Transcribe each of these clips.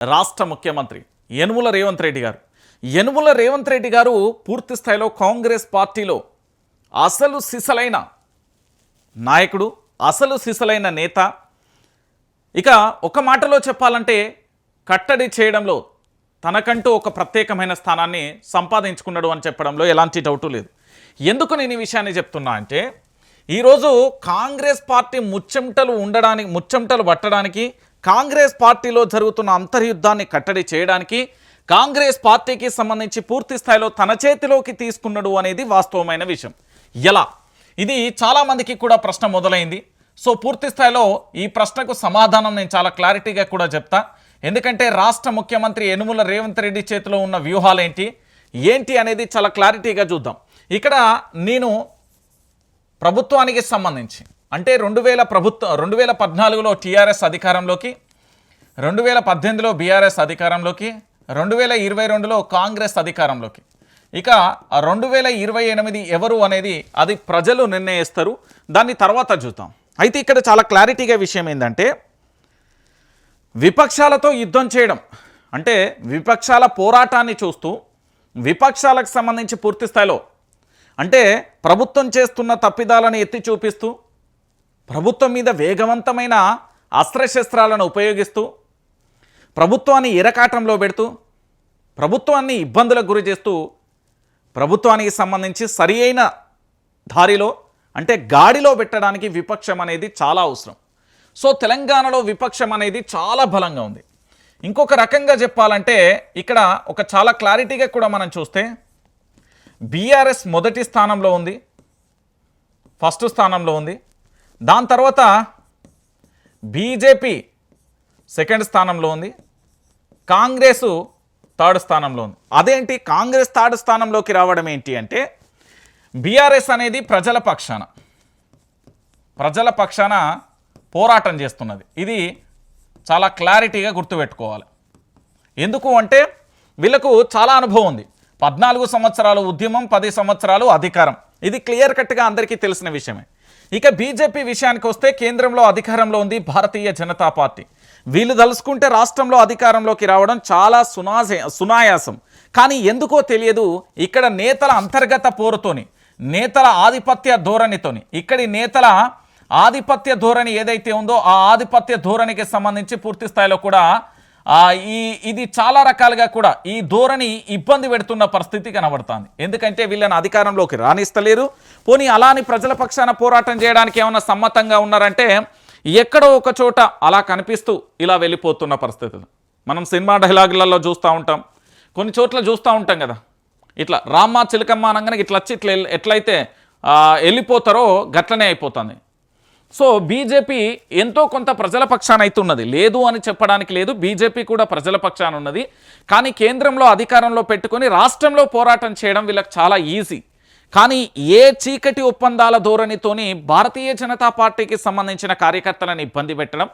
రాష్ట్ర ముఖ్యమంత్రి యనుముల రేవంత్ రెడ్డి గారు. యనుముల రేవంత్ రెడ్డి గారు పూర్తి స్థాయిలో కాంగ్రెస్ పార్టీలో అసలు సిసలైన నాయకుడు అసలు సిసలైన నేత. ఇక ఒక మాటలో చెప్పాలంటే కట్టడి చేయడంలో తనకంటూ ఒక ప్రత్యేకమైన స్థానాన్ని సంపాదించుకున్నాడు అని చెప్పడంలో ఎలాంటి డౌటు లేదు. ఎందుకు నేను ఈ విషయాన్ని చెప్తున్నా అంటే ఈరోజు కాంగ్రెస్ పార్టీ ముచ్చెమటలు ఉండడానికి ముచ్చెమటలు పట్టడానికి కాంగ్రెస్ పార్టీలో జరుగుతున్న అంతర్యుద్ధాన్ని కట్టడి చేయడానికి కాంగ్రెస్ పార్టీకి సంబంధించి పూర్తి స్థాయిలో తన చేతిలోకి తీసుకున్నాడు అనేది వాస్తవమైన విషయం. ఎలా? ఇది చాలామందికి కూడా ప్రశ్న మొదలైంది. సో పూర్తి స్థాయిలో ఈ ప్రశ్నకు సమాధానం నేను చాలా క్లారిటీగా కూడా చెప్తా. ఎందుకంటే రాష్ట్ర ముఖ్యమంత్రి యనుమల రేవంత్ రెడ్డి చేతిలో ఉన్న వ్యూహాలు ఏంటి ఏంటి అనేది చాలా క్లారిటీగా చూద్దాం. ఇక్కడ నేను ప్రభుత్వానికి సంబంధించి అంటే రెండు వేల ప్రభుత్వం రెండు వేల పద్నాలుగులో టీఆర్ఎస్ అధికారంలోకి రెండు వేల పద్దెనిమిదిలో బీఆర్ఎస్ అధికారంలోకి రెండు వేల ఇరవై రెండులో కాంగ్రెస్ అధికారంలోకి. ఇక రెండు వేల ఇరవై ఎనిమిది ఎవరు అనేది అది ప్రజలు నిర్ణయిస్తారు. దాన్ని తర్వాత చూద్దాం. అయితే ఇక్కడ చాలా క్లారిటీగా విషయం ఏంటంటే విపక్షాలతో యుద్ధం చేయడం అంటే విపక్షాల పోరాటాన్ని చూస్తూ విపక్షాలకు సంబంధించి పూర్తి స్థాయిలో అంటే ప్రభుత్వం చేస్తున్న తప్పిదాలను ఎత్తి చూపిస్తూ ప్రభుత్వం మీద వేగవంతమైన అస్త్రశస్త్రాలను ఉపయోగిస్తూ ప్రభుత్వాన్ని ఇరకాటంలో పెడుతూ ప్రభుత్వాన్ని ఇబ్బందులకు గురి చేస్తూ ప్రభుత్వానికి సంబంధించి సరి అయిన దారిలో అంటే గాడిలో పెట్టడానికి విపక్షం అనేది చాలా అవసరం. సో తెలంగాణలో విపక్షం అనేది చాలా బలంగా ఉంది. ఇంకొక రకంగా చెప్పాలంటే ఇక్కడ ఒక చాలా క్లారిటీగా కూడా మనం చూస్తే బీఆర్ఎస్ మొదటి స్థానంలో ఉంది ఫస్ట్ స్థానంలో ఉంది. దాని తర్వాత బీజేపీ సెకండ్ స్థానంలో ఉంది. కాంగ్రెస్ థర్డ్ స్థానంలో ఉంది. అదేంటి? కాంగ్రెస్ థర్డ్ స్థానంలోకి రావడం ఏంటి అంటే బీఆర్ఎస్ అనేది ప్రజల పక్షాన ప్రజల పక్షాన పోరాటం చేస్తున్నది. ఇది చాలా క్లారిటీగా గుర్తుపెట్టుకోవాలి. ఎందుకు అంటే వీళ్ళకు చాలా అనుభవం ఉంది. పద్నాలుగు సంవత్సరాలు ఉద్యమం పది సంవత్సరాలు అధికారం. ఇది క్లియర్ కట్గా అందరికీ తెలిసిన విషయమే. ఇక బీజేపీ విషయానికి వస్తే కేంద్రంలో అధికారంలో ఉంది భారతీయ జనతా పార్టీ. వీళ్ళు తలుసుకుంటే రాష్ట్రంలో అధికారంలోకి రావడం చాలా సునాసే సునాయాసం. కానీ ఎందుకో తెలియదు ఇక్కడ నేతల అంతర్గత పోరుతోని నేతల ఆధిపత్య ధోరణితోని ఇక్కడి నేతల ఆధిపత్య ధోరణి ఏదైతే ఉందో ఆ ఆధిపత్య ధోరణికి సంబంధించి పూర్తి స్థాయిలో కూడా ఈ ఇది చాలా రకాలుగా కూడా ఈ ధోరణి ఇబ్బంది పెడుతున్న పరిస్థితి కనబడుతుంది. ఎందుకంటే వీళ్ళని అధికారంలోకి రాణిస్తలేరు పోనీ అలాని ప్రజల పక్షాన పోరాటం చేయడానికి ఏమైనా సమ్మతంగా ఉన్నారంటే ఎక్కడో ఒక చోట అలా కనిపిస్తూ ఇలా వెళ్ళిపోతున్న పరిస్థితులు. మనం సినిమా డైలాగులలో చూస్తూ ఉంటాం. కొన్ని చోట్ల చూస్తూ ఉంటాం కదా. ఇట్లా రామ్మ చిలకమ్మ అనగానే ఇట్లా వచ్చి ఇట్లా ఎట్లయితే వెళ్ళిపోతారో గట్లనే అయిపోతుంది. సో బీజేపీ ఎంతో కొంత ప్రజల పక్షాన అయితే ఉన్నది. లేదు అని చెప్పడానికి లేదు. బీజేపీ కూడా ప్రజల పక్షాన ఉన్నది. కానీ కేంద్రంలో అధికారంలో పెట్టుకొని రాష్ట్రంలో పోరాటం చేయడం వీళ్ళకి చాలా ఈజీ. కానీ ఏ చీకటి ఒప్పందాల ధోరణితోని భారతీయ జనతా పార్టీకి సంబంధించిన కార్యకర్తలను ఇబ్బంది పెట్టడం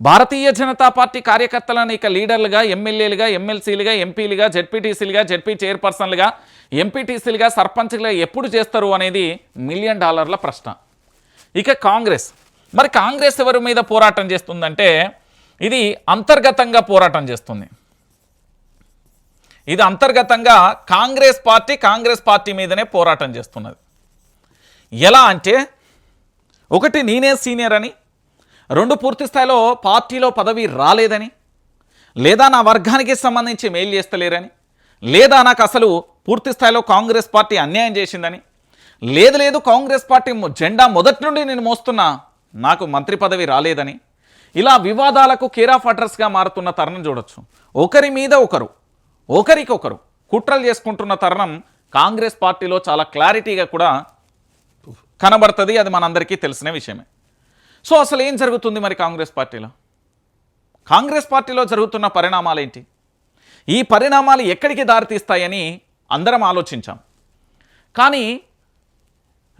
భారతీయ జనతా పార్టీ కార్యకర్తలను ఇక లీడర్లుగా ఎమ్మెల్యేలుగా ఎమ్మెల్సీలుగా ఎంపీలుగా జెడ్పీటీసీలుగా జెడ్పీ చైర్పర్సన్లుగా ఎంపీటీసీలుగా సర్పంచ్లుగా ఎప్పుడు చేస్తారు అనేది మిలియన్ డాలర్ల ప్రశ్న. ఇక కాంగ్రెస్. మరి కాంగ్రెస్ ఎవరి మీద పోరాటం చేస్తుందంటే ఇది అంతర్గతంగా పోరాటం చేస్తుంది. ఇది అంతర్గతంగా కాంగ్రెస్ పార్టీ కాంగ్రెస్ పార్టీ మీదనే పోరాటం చేస్తున్నది. ఎలా అంటే ఒకటి నేనే సీనియర్ అని రెండు పూర్తి స్థాయిలో పార్టీలో పదవి రాలేదని లేదా నా వర్గానికి సంబంధించి మెయిల్ చేస్తలేరని లేదా నాకు అసలు పూర్తి స్థాయిలో కాంగ్రెస్ పార్టీ అన్యాయం చేసిందని లేదు లేదు కాంగ్రెస్ పార్టీ జెండా మొదటి నుండి నేను మోస్తున్నా. నాకు మంత్రి పదవి రాలేదని. ఇలా వివాదాలకు కేర్ ఆఫ్ అడ్రస్గా మారుతున్న తరుణం చూడొచ్చు. ఒకరి మీద ఒకరు ఒకరికొకరు కుట్రలు చేసుకుంటున్న తరుణం కాంగ్రెస్ పార్టీలో చాలా క్లారిటీగా కూడా కనబడుతుంది. అది మనందరికీ తెలిసిన విషయమే. సో అసలు ఏం జరుగుతుంది మరి కాంగ్రెస్ పార్టీలో? కాంగ్రెస్ పార్టీలో జరుగుతున్న పరిణామాలు ఏంటి ఈ పరిణామాలు ఎక్కడికి దారితీస్తాయని అందరం ఆలోచించాం. కానీ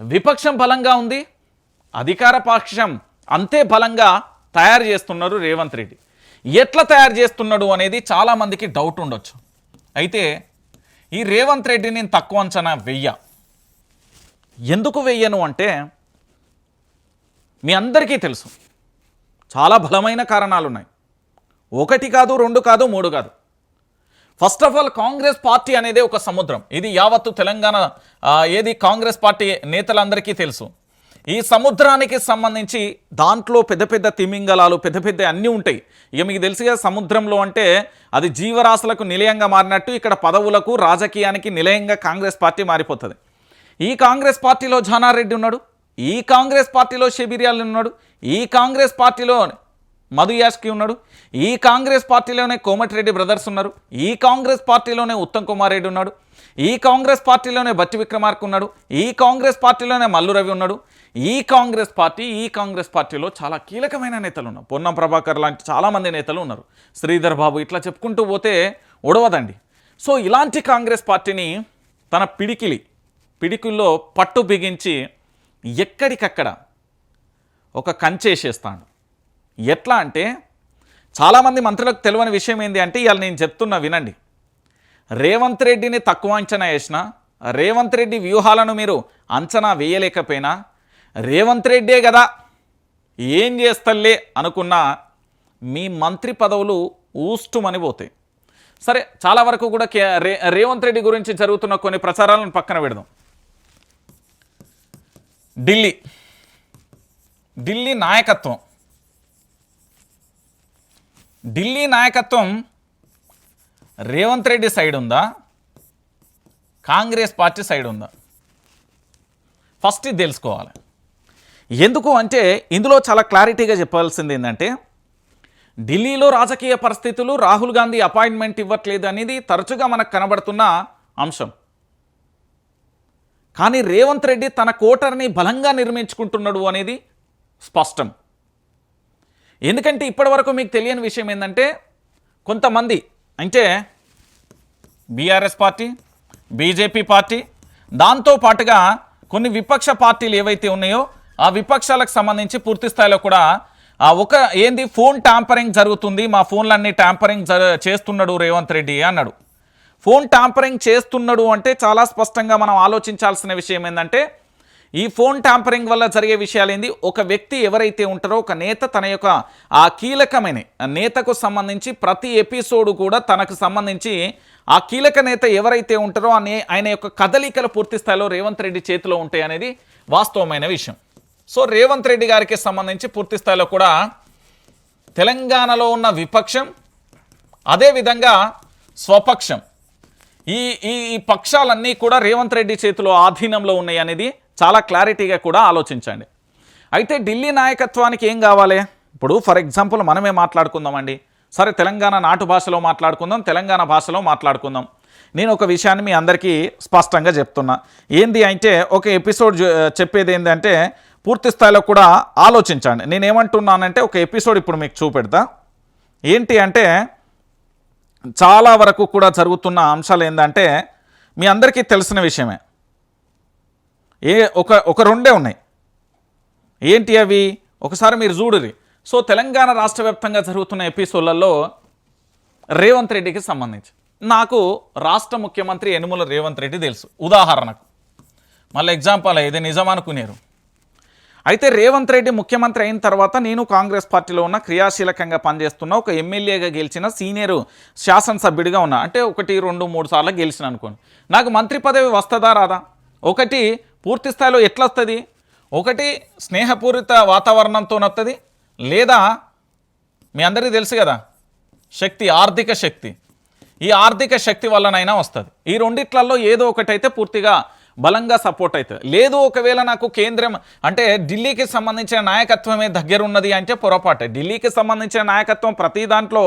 విపక్షం బలంగా ఉంది అధికార పక్షం అంతే బలంగా తయారు చేస్తున్నారు రేవంత్ రెడ్డి. ఎట్లా తయారు చేస్తున్నాడు అనేది చాలామందికి డౌట్ ఉండొచ్చు. అయితే ఈ రేవంత్ రెడ్డి నేను తక్కువ అంచనా వెయ్య. ఎందుకు వెయ్యను అంటే మీ అందరికీ తెలుసు. చాలా బలమైన కారణాలు ఉన్నాయి ఒకటి కాదు రెండు కాదు మూడు కాదు. First of all Congress party అనేది ఒక సముద్రం. ఇది యావత్తు తెలంగాణ ఏది కాంగ్రెస్ పార్టీ నేతలందరికీ తెలుసు. ఈ సముద్రానికి సంబంధించి దాంట్లో పెద్ద పెద్ద తిమింగలాలు పెద్ద పెద్ద అన్నీ ఉంటాయి. ఇక మీకు తెలుసుగా సముద్రంలో అంటే అది జీవరాశులకు నిలయంగా మారినట్టు ఇక్కడ పదవులకు రాజకీయానికి నిలయంగా కాంగ్రెస్ పార్టీ మారిపోతుంది. ఈ కాంగ్రెస్ పార్టీలో జానారెడ్డి ఉన్నాడు. ఈ కాంగ్రెస్ పార్టీలో షబీరియాల్ ఉన్నాడు. ఈ కాంగ్రెస్ పార్టీలో మధు యాష్కి ఉన్నాడు. ఈ కాంగ్రెస్ పార్టీలోనే కోమటిరెడ్డి బ్రదర్స్ ఉన్నారు. ఈ కాంగ్రెస్ పార్టీలోనే ఉత్తమ్ కుమార్ రెడ్డి ఉన్నాడు. ఈ కాంగ్రెస్ పార్టీలోనే బట్టి విక్రమార్క ఉన్నాడు. ఈ కాంగ్రెస్ పార్టీలోనే మల్లు రవి ఉన్నాడు. ఈ కాంగ్రెస్ పార్టీ ఈ కాంగ్రెస్ పార్టీలో చాలా కీలకమైన నేతలు ఉన్నారు. పొన్నం ప్రభాకర్ లాంటి చాలామంది నేతలు ఉన్నారు. శ్రీధర్ బాబు ఇట్లా చెప్పుకుంటూ పోతే ఒడవదండి సో ఇలాంటి కాంగ్రెస్ పార్టీని తన పిడికిలి పిడికిల్లో పట్టు బిగించి ఎక్కడికక్కడ ఒక కంచేసేస్తాడు ఎట్లా అంటే చాలామంది మంత్రులకు తెలియని విషయం ఏంటి అంటే ఇవాళ నేను చెప్తున్నా వినండి. రేవంత్ రెడ్డిని తక్కువ అంచనా వేసిన రేవంత్ రెడ్డి వ్యూహాలను మీరు అంచనా వేయలేకపోయినా రేవంత్ రెడ్డే కదా ఏం చేస్తలే అనుకున్న మీ మంత్రి పదవులు ఊస్తుమని పోతాయి. సరే చాలా వరకు కూడా కే రే రేవంత్ రెడ్డి గురించి జరుగుతున్న కొన్ని ప్రచారాలను పక్కన పెడదాం. ఢిల్లీ. ఢిల్లీ నాయకత్వం. ఢిల్లీ నాయకత్వం రేవంత్ రెడ్డి సైడ్ ఉందా? కాంగ్రెస్ పార్టీ సైడ్ ఉందా? ఫస్ట్ ఇది తెలుసుకోవాలి. ఎందుకు అంటే ఇందులో చాలా క్లారిటీగా చెప్పాల్సింది ఏంటంటే ఢిల్లీలో రాజకీయ పరిస్థితులు రాహుల్ గాంధీ అపాయింట్మెంట్ ఇవ్వట్లేదు అనేది తరచుగా మనకు కనబడుతున్న అంశం. కానీ రేవంత్ రెడ్డి తన కోటర్ని బలంగా నిర్మించుకుంటున్నాడు అనేది స్పష్టం. ఎందుకంటే ఇప్పటివరకు మీకు తెలియని విషయం ఏంటంటే కొంతమంది అంటే బీఆర్ఎస్ పార్టీ బీజేపీ పార్టీ దాంతో పాటుగా కొన్ని విపక్ష పార్టీలు ఏవైతే ఉన్నాయో ఆ విపక్షాలకు సంబంధించి పూర్తి స్థాయిలో కూడా ఆ ఒక ఏంది ఫోన్ ట్యాంపరింగ్ జరుగుతుంది మా ఫోన్లన్నీ ట్యాంపరింగ్ చేస్తున్నాడు రేవంత్ రెడ్డి అన్నాడు. ఫోన్ ట్యాంపరింగ్ చేస్తున్నాడు అంటే చాలా స్పష్టంగా మనం ఆలోచించాల్సిన విషయం ఏంటంటే ఈ ఫోన్ ట్యాంపరింగ్ వల్ల జరిగే విషయాలు ఏంది? ఒక వ్యక్తి ఎవరైతే ఉంటారో ఒక నేత తన యొక్క ఆ కీలకమైన నేతకు సంబంధించి ప్రతి ఎపిసోడ్ కూడా తనకు సంబంధించి ఆ కీలక నేత ఎవరైతే ఉంటారో అనే ఆయన యొక్క కదలికలు పూర్తి స్థాయిలో రేవంత్ రెడ్డి చేతిలో ఉంటాయి అనేది వాస్తవమైన విషయం. సో రేవంత్ రెడ్డి గారికి సంబంధించి పూర్తి స్థాయిలో కూడా తెలంగాణలో ఉన్న విపక్షం అదేవిధంగా స్వపక్షం. ఈ ఈ ఈ పక్షాలన్నీ కూడా రేవంత్ రెడ్డి చేతిలో ఆధీనంలో ఉన్నాయి అనేది చాలా క్లారిటీగా కూడా ఆలోచించండి. అయితే ఢిల్లీ నాయకత్వానికి ఏం కావాలి? ఇప్పుడు ఫర్ ఎగ్జాంపుల్ మనమే మాట్లాడుకుందామండి. సరే తెలంగాణ నాటు భాషలో మాట్లాడుకుందాం తెలంగాణ భాషలో మాట్లాడుకుందాం. నేను ఒక విషయాన్ని మీ అందరికీ స్పష్టంగా చెప్తున్నా. ఏంది అంటే ఒక ఎపిసోడ్ చెప్పేది ఏంటంటే పూర్తి స్థాయిలో కూడా ఆలోచించండి. నేనేమంటున్నానంటే ఒక ఎపిసోడ్ ఇప్పుడు మీకు చూపెడతా. ఏంటి అంటే చాలా వరకు కూడా జరుగుతున్న అంశాలు ఏంటంటే మీ అందరికీ తెలిసిన విషయమే. ఏ ఒక ఒక రెండే ఉన్నాయి. ఏంటి అవి? ఒకసారి మీరు చూడరి. సో తెలంగాణ రాష్ట్ర వ్యాప్తంగా జరుగుతున్న ఎపిసోడ్లలో రేవంత్ రెడ్డికి సంబంధించి. నాకు రాష్ట్ర ముఖ్యమంత్రి యనుమల రేవంత్ రెడ్డి తెలుసు. ఉదాహరణకు. మళ్ళీ ఎగ్జాంపుల్ ఇది నిజం అనుకునేరు. అయితే రేవంత్ రెడ్డి ముఖ్యమంత్రి అయిన తర్వాత నేను కాంగ్రెస్ పార్టీలో ఉన్న క్రియాశీలకంగా పనిచేస్తున్న ఒక ఎమ్మెల్యేగా గెలిచిన సీనియర్ శాసనసభ్యుడిగా ఉన్నా. అంటే ఒకటి రెండు మూడు సార్లు గెలిచిన అనుకోండి. నాకు మంత్రి పదవి వస్తుందా రాదా? ఒకటి పూర్తి స్థాయిలో ఎట్లా వస్తుంది ఒకటి స్నేహపూరిత వాతావరణంతో వస్తుంది లేదా మీ అందరికీ తెలుసు కదా శక్తి ఆర్థిక శక్తి. ఈ ఆర్థిక శక్తి వల్లనైనా వస్తుంది. ఈ రెండిట్లలో ఏదో ఒకటైతే పూర్తిగా బలంగా సపోర్ట్ అవుతుంది. లేదు ఒకవేళ నాకు కేంద్రం అంటే ఢిల్లీకి సంబంధించిన నాయకత్వమే దగ్గర ఉన్నది అంటే పొరపాటే. ఢిల్లీకి సంబంధించిన నాయకత్వం ప్రతి దాంట్లో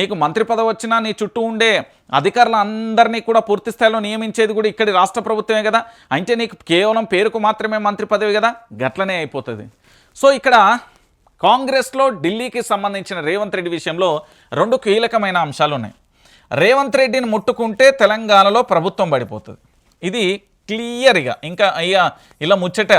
నీకు మంత్రి పదవి వచ్చినా నీ చుట్టూ ఉండే అధికారులు అందరినీ కూడా పూర్తి స్థాయిలో నియమించేది కూడా ఇక్కడి రాష్ట్ర ప్రభుత్వమే కదా. అంటే నీకు కేవలం పేరుకు మాత్రమే మంత్రి పదవి కదా. గట్లనే అయిపోతుంది. సో ఇక్కడ కాంగ్రెస్లో ఢిల్లీకి సంబంధించిన రేవంత్ రెడ్డి విషయంలో రెండు కీలకమైన అంశాలు ఉన్నాయి రేవంత్ రెడ్డిని ముట్టుకుంటే తెలంగాణలో ప్రభుత్వం పడిపోతుంది. ఇది క్లియర్గా ఇంకా అయ్యా ఇలా ముచ్చటే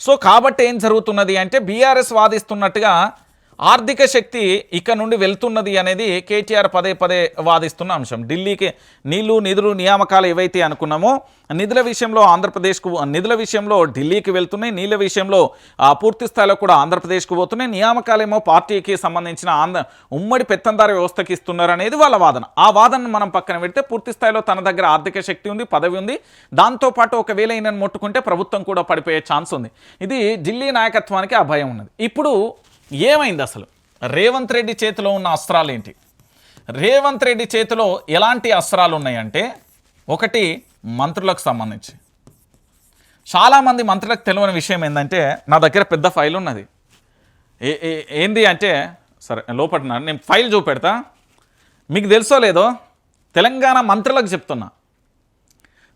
సో కాబట్టి ఏం జరుగుతున్నది అంటే బీఆర్ఎస్ వాదిస్తున్నట్టుగా ఆర్థిక శక్తి ఇక్కడ నుండి వెళ్తున్నది అనేది కేటీఆర్ పదే పదే వాదిస్తున్న అంశం. ఢిల్లీకి నీళ్ళు నిధులు నియామకాలు ఏవైతే అనుకున్నామో నిధుల విషయంలో ఆంధ్రప్రదేశ్కు నిధుల విషయంలో ఢిల్లీకి వెళ్తున్నాయి నీళ్ళ విషయంలో పూర్తి స్థాయిలో కూడా ఆంధ్రప్రదేశ్కు పోతున్నాయి. నియామకాలేమో పార్టీకి సంబంధించిన ఆంధ్ర ఉమ్మడి పెత్తందారి వ్యవస్థకి ఇస్తున్నారు అనేది వాళ్ళ వాదన. ఆ వాదనను మనం పక్కన పెడితే పూర్తి స్థాయిలో తన దగ్గర ఆర్థిక శక్తి ఉంది పదవి ఉంది. దాంతోపాటు ఒకవేళ ఈయనను ముట్టుకుంటే ప్రభుత్వం కూడా పడిపోయే ఛాన్స్ ఉంది. ఇది ఢిల్లీ నాయకత్వానికి ఆ భయం ఉన్నది. ఇప్పుడు ఏమైంది అసలు? రేవంత్ రెడ్డి చేతిలో ఉన్న అస్త్రాలు ఏంటి రేవంత్ రెడ్డి చేతిలో ఎలాంటి అస్త్రాలు ఉన్నాయంటే ఒకటి మంత్రులకు సంబంధించి. చాలామంది మంత్రులకు తెలియని విషయం ఏంటంటే నా దగ్గర పెద్ద ఫైల్ ఉన్నది. ఏ ఏంది అంటే సరే లోపల నేను ఫైల్ చూపెడతా. మీకు తెలుసో లేదో? తెలంగాణ మంత్రులకు చెప్తున్నా.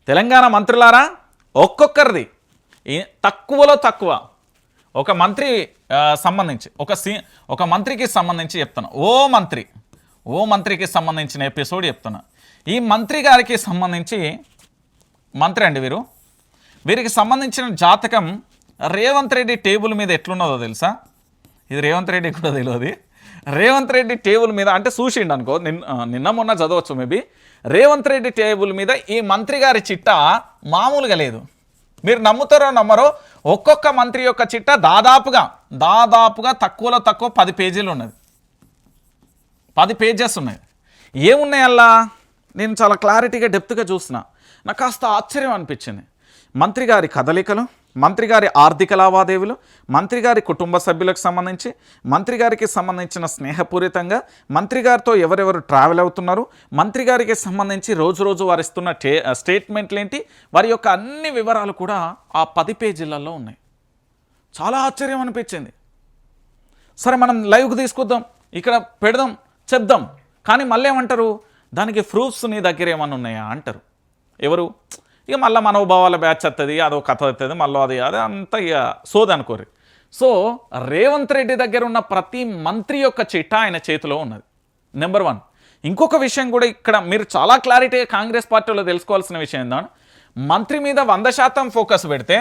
తెలంగాణ మంత్రులారా ఒక్కొక్కరిది. తక్కువలో తక్కువ. ఒక మంత్రి సంబంధించి ఒక సీ ఒక మంత్రికి సంబంధించి చెప్తున్నా. ఓ మంత్రి ఓ మంత్రికి సంబంధించిన ఎపిసోడ్ చెప్తున్నా. ఈ మంత్రి గారికి సంబంధించి మంత్రి అండి వీరు. వీరికి సంబంధించిన జాతకం రేవంత్ రెడ్డి టేబుల్ మీద ఎట్లున్నదో తెలుసా? ఇది రేవంత్ రెడ్డి కూడా తెలియదు. రేవంత్ రెడ్డి టేబుల్ మీద అంటే చూసిండు అనుకో నిన్న నిన్న మొన్న చదవచ్చు మేబీ. రేవంత్ రెడ్డి టేబుల్ మీద ఈ మంత్రి గారి చిట్టా మామూలుగా లేదు. మీరు నమ్ముతారో నమ్మరో ఒక్కొక్క మంత్రి యొక్క చిట్ట దాదాపుగా దాదాపుగా తక్కువలో తక్కువ పది పేజీలు ఉన్నది. పది పేజెస్ ఉన్నాయి. ఏమున్నాయి అల్లా? నేను చాలా క్లారిటీగా డెప్త్గా చూసిన నాకు కాస్త ఆశ్చర్యం అనిపించింది. మంత్రి గారి కదలికలు మంత్రి గారి ఆర్థిక లావాదేవీలు మంత్రి గారి కుటుంబ సభ్యులకు సంబంధించి మంత్రి గారికి సంబంధించిన స్నేహపూరితంగా మంత్రి గారితో ఎవరెవరు ట్రావెల్ అవుతున్నారు మంత్రి గారికి సంబంధించి రోజు రోజు వారు ఇస్తున్న టే స్టేట్మెంట్లు ఏంటి వారి యొక్క అన్ని వివరాలు కూడా ఆ పది పేజీలలో ఉన్నాయి. చాలా ఆశ్చర్యం అనిపించింది. సరే మనం లైవ్కి తీసుకొద్దాం ఇక్కడ పెడదాం చెప్దాం కానీ మళ్ళీ ఏమంటారు దానికి ప్రూఫ్స్ నీ దగ్గర ఏమన్నా ఉన్నాయా అంటారు. ఎవరు? ఇక మళ్ళీ మనోభావాల బ్యాచ్ వస్తుంది అదో కథ వస్తుంది మళ్ళీ అది అది అంతా ఇక సోది అనుకోరు. సో రేవంత్ రెడ్డి దగ్గర ఉన్న ప్రతి మంత్రి యొక్క చిట్టా ఆయన చేతిలో ఉన్నది. నెంబర్ వన్ ఇంకొక విషయం కూడా ఇక్కడ మీరు చాలా క్లారిటీగా కాంగ్రెస్ పార్టీలో తెలుసుకోవాల్సిన విషయం ఏందా మంత్రి మీద వంద శాతం ఫోకస్ పెడితే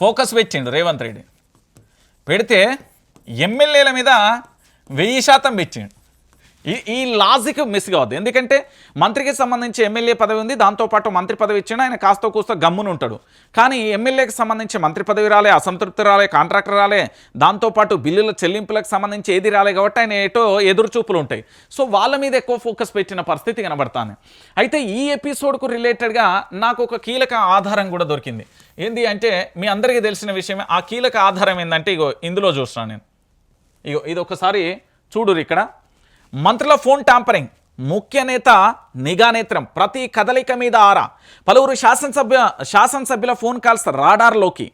ఫోకస్ పెట్టిండు రేవంత్ రెడ్డి. పెడితే ఎమ్మెల్యేల మీద వెయ్యి శాతం పెట్టిండు. ఈ ఈ లాజిక్ మిస్ కావద్దు. ఎందుకంటే మంత్రికి సంబంధించి ఎమ్మెల్యే పదవి ఉంది దాంతోపాటు మంత్రి పదవి ఇచ్చిన ఆయన కాస్త కూస్త గమ్మును ఉంటాడు. కానీ ఎమ్మెల్యేకి సంబంధించి మంత్రి పదవి రాలే అసంతృప్తి రాలే కాంట్రాక్టర్ రాలే దాంతోపాటు బిల్లుల చెల్లింపులకు సంబంధించి ఏది రాలే కాబట్టి ఆయన ఏటో ఎదురుచూపులు ఉంటాయి. సో వాళ్ళ మీద ఎక్కువ ఫోకస్ పెట్టిన పరిస్థితి కనబడతాను అయితే ఈ ఎపిసోడ్కు రిలేటెడ్గా నాకు ఒక కీలక ఆధారం కూడా దొరికింది. ఏంది అంటే మీ అందరికీ తెలిసిన విషయమే ఆ కీలక ఆధారం ఏంటంటే ఇగో ఇందులో చూస్తున్నాను నేను. ఇగో ఇది ఒకసారి చూడురు ఇక్కడ. మంత్రుల ఫోన్ ట్యాంపరింగ్. ముఖ్య నేత నిఘా నేత్రం. ప్రతి కదలిక మీద ఆరా. పలువురు శాసనసభ్య శాసనసభ్యుల ఫోన్ కాల్స్ రాడార్లోకి.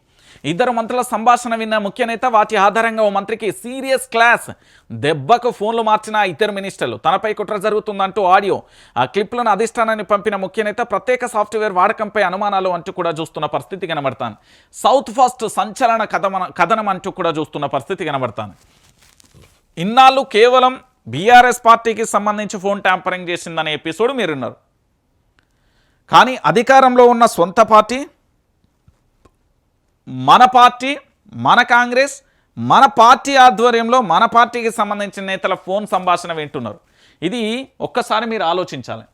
ఇద్దరు మంత్రుల సంభాషణ విన్న ముఖ్య నేత వాటి ఆధారంగా ఓ మంత్రికి సీరియస్ క్లాస్. దెబ్బకు ఫోన్లు మార్చిన ఇద్దరు మినిస్టర్లు. తనపై కుట్ర జరుగుతుందంటూ ఆడియో. ఆ క్లిప్లను అధిష్టానాన్ని పంపిన ముఖ్య నేత ప్రత్యేక సాఫ్ట్వేర్ వాడకంపై అనుమానాలు అంటూ కూడా చూస్తున్న పరిస్థితి కనబడతాను సౌత్ ఫస్ట్ సంచలన కథమన కథనం అంటూ కూడా చూస్తున్న పరిస్థితి కనబడతాను ఇన్నాళ్ళు కేవలం బీఆర్ఎస్ పార్టీకి సంబంధించి ఫోన్ ట్యాంపరింగ్ చేసిందనే ఎపిసోడ్ మీరున్నారు. కానీ అధికారంలో ఉన్న సొంత పార్టీ మన పార్టీ మన కాంగ్రెస్ మన పార్టీ ఆధ్వర్యంలో మన పార్టీకి సంబంధించిన నేతల ఫోన్ సంభాషణ వింటున్నారు. ఇది ఒక్కసారి మీరు ఆలోచించాలి.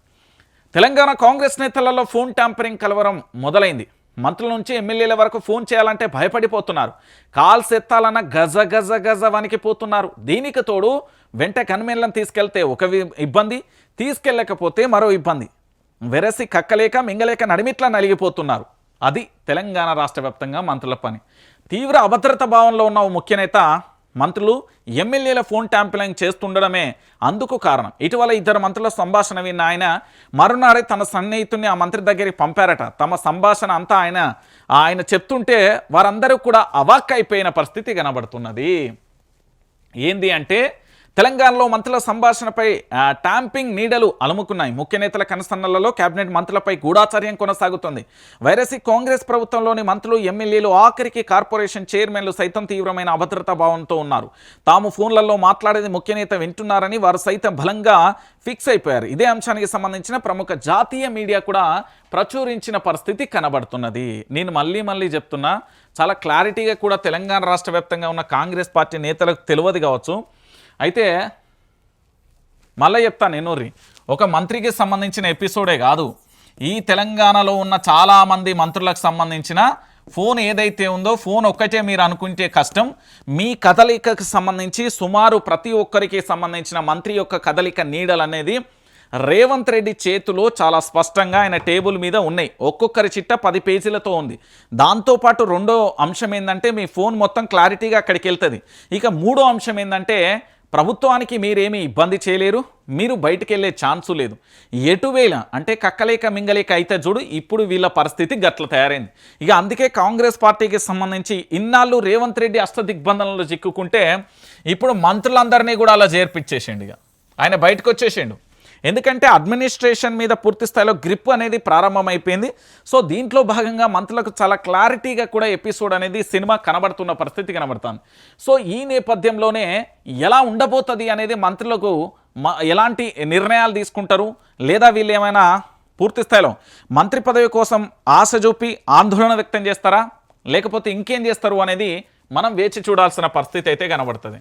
తెలంగాణ కాంగ్రెస్ నేతలలో ఫోన్ ట్యాంపరింగ్ కలవరం మొదలైంది. మంత్రుల నుంచి ఎమ్మెల్యేల వరకు ఫోన్ చేయాలంటే భయపడిపోతున్నారు. కాల్స్ ఎత్తాలన్న గజ గజ గజ వణికిపోతున్నారు. దీనికి తోడు వెంట కన్మెన్లను తీసుకెళ్తే ఒక ఇబ్బంది తీసుకెళ్ళకపోతే మరో ఇబ్బంది. వెరసి కక్కలేక మింగలేక నడిమిట్లా నలిగిపోతున్నారు అది తెలంగాణ రాష్ట్ర వ్యాప్తంగా మంత్రుల పని. తీవ్ర అభద్రత భావంలో ఉన్న ఓ ముఖ్య నేత మంత్రులు ఎమ్మెల్యేల ఫోన్ ట్యాంపరింగ్ చేస్తుండడమే అందుకు కారణం. ఇటీవల ఇద్దరు మంత్రుల సంభాషణ విన్న ఆయన మరునాడే తన సన్నిహితుడిని ఆ మంత్రి దగ్గరికి పంపారట. తమ సంభాషణ అంతా ఆయన ఆయన చెప్తుంటే వారందరూ కూడా అవాక్ అయిపోయిన పరిస్థితి కనబడుతున్నది. ఏంది అంటే తెలంగాణలో మంత్రుల సంభాషణపై ట్యాంపింగ్ నీడలు అలుముకున్నాయి. ముఖ్య నేతల కనసన్నలలో కేబినెట్ మంత్రులపై గూఢాచర్యం కొనసాగుతోంది. వైరస్ కాంగ్రెస్ ప్రభుత్వంలోని మంత్రులు ఎమ్మెల్యేలు ఆఖరికి కార్పొరేషన్ చైర్మన్లు సైతం తీవ్రమైన అభద్రతా భావంతో ఉన్నారు. తాము ఫోన్లలో మాట్లాడేది ముఖ్య నేత వింటున్నారని వారు సైతం బలంగా ఫిక్స్ అయిపోయారు. ఇదే అంశానికి సంబంధించిన ప్రముఖ జాతీయ మీడియా కూడా ప్రచురించిన పరిస్థితి కనబడుతున్నది. నేను మళ్ళీ మళ్ళీ చెప్తున్నా చాలా క్లారిటీగా కూడా తెలంగాణ రాష్ట్ర వ్యాప్తంగా ఉన్న కాంగ్రెస్ పార్టీ నేతలకు తెలియదు కావచ్చు. అయితే మళ్ళీ చెప్తాను ఎన్నోర్రి ఒక మంత్రికి సంబంధించిన ఎపిసోడే కాదు. ఈ తెలంగాణలో ఉన్న చాలామంది మంత్రులకు సంబంధించిన ఫోన్ ఏదైతే ఉందో ఫోన్ ఒక్కటే మీరు అనుకుంటే కష్టం. మీ కదలికకు సంబంధించి సుమారు ప్రతి ఒక్కరికి సంబంధించిన మంత్రి యొక్క కదలిక నీడలు అనేది రేవంత్ రెడ్డి చేతిలో చాలా స్పష్టంగా ఆయన టేబుల్ మీద ఉన్నాయి. ఒక్కొక్కరి చిట్ట పది పేజీలతో ఉంది. దాంతోపాటు రెండో అంశం ఏంటంటే మీ ఫోన్ మొత్తం క్లారిటీగా అక్కడికి వెళ్తుంది. ఇక మూడో అంశం ఏంటంటే ప్రభుత్వానికి మీరేమీ ఇబ్బంది చేయలేరు మీరు బయటికి వెళ్ళే ఛాన్సు లేదు. ఎటువేళ అంటే కక్కలేక మింగలేక అయితే చూడు ఇప్పుడు వీళ్ళ పరిస్థితి గట్ల తయారైంది. ఇక అందుకే కాంగ్రెస్ పార్టీకి సంబంధించి ఇన్నాళ్ళు రేవంత్ రెడ్డి అష్టదిగ్బంధనంలో చిక్కుకుంటే ఇప్పుడు మంత్రులందరినీ కూడా అలా చేర్పించేసిండు ఇక. ఆయన బయటకు వచ్చేసిండు ఎందుకంటే అడ్మినిస్ట్రేషన్ మీద పూర్తి స్థాయిలో గ్రిప్ అనేది ప్రారంభమైపోయింది. సో దీంట్లో భాగంగా మంత్రులకు చాలా క్లారిటీగా కూడా ఎపిసోడ్ అనేది సినిమా కనబడుతున్న పరిస్థితి కనబడుతుంది. సో ఈ నేపథ్యంలోనే ఎలా ఉండబోతుంది అనేది మంత్రులకు ఎలాంటి నిర్ణయాలు తీసుకుంటారు? లేదా వీళ్ళు ఏమైనా పూర్తి స్థాయిలో మంత్రి పదవి కోసం ఆశ చూపి ఆందోళన వ్యక్తం చేస్తారా? లేకపోతే ఇంకేం చేస్తారు అనేది మనం వేచి చూడాల్సిన పరిస్థితి అయితే కనబడుతుంది.